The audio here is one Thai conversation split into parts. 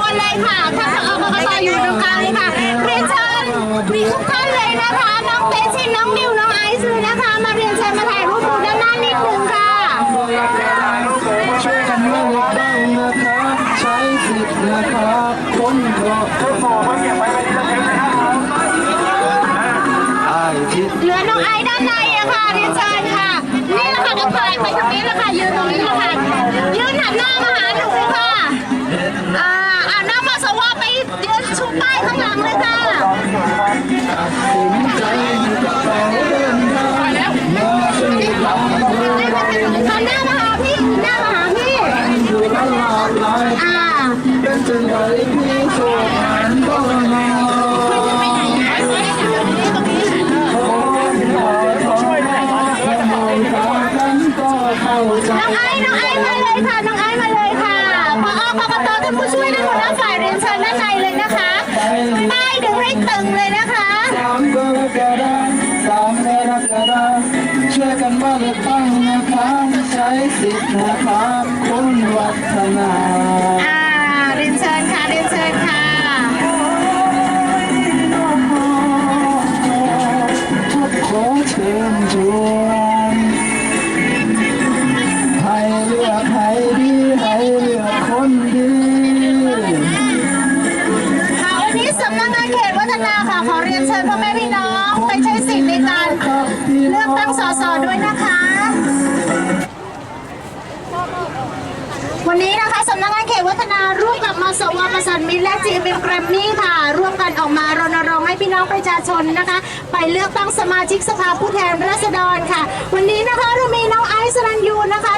มูเลยค่ะท่านผอกกตอยู่ตรงกลางเลยค่ะเรียนเชิญมีทุกท่านเลยนะคะ น้องเบชินน้องนิวน้องไอซ์เลยนะคะ มาเรียนเชิญมาถ่ายรูปดูด้านหน้านิดนึงค่ะ ช่วยกันเลือกบ้างนะครับ ใช้สิทธิ์นะครับคนก็ทดสอบว่าเก็บไว้ไม่ได้แล้วใช่ไอทิศเหลือน้องไอซ์ด้านในอะค่ะเรียนเชิญค่ะ นี่แหละค่ะน้องายไปตรงนี้แหละค่ะยืนตรงนี้แหละค่ะยืนหันหน้ามาหาหนูค่ะ อ่าเป็นจังไรพี่โสดนั้นก็มาน้องไอ้น้องไอ้มาเลยค่ะ น้องไอ้มาเลยค่ะพออกกตท่านผู้ช่วยและหัวหน้าฝ่ายเรียนเชิญด้านในเลยนะคะป้ายดึงให้ตึงเลยนะคะสามกรกฎาคมสามกรกฎาคมช่วยกันมาเลือกตั้งนะครับใช้สิทธิ์นะครับ เรียนเชิญพ่อแม่พี่น้องไปใช้สิทธิ์ในการเลือกตั้งสสด้วยนะคะ วันนี้นะคะสำนักงานเขตวัฒนาร่วมกับมสวประสานมิตรและ GMM แกรมมี่ค่ะ ร่วมกันออกมารณรงค์ให้พี่น้องประชาชนนะคะ ไปเลือกตั้งสมาชิกสภาผู้แทนราษฎรค่ะ วันนี้นะคะเรามีน้องไอซ์สรันยูนะคะ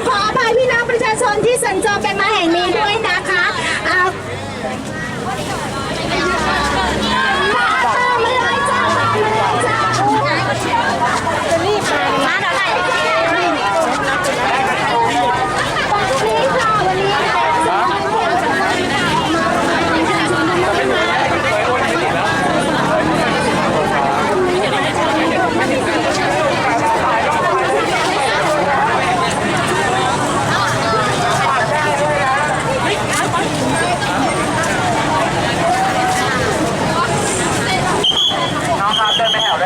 ต้องขออภัยพี่น้องประชาชนที่สัญจรไปมาแห่งนี้ด้วยนะ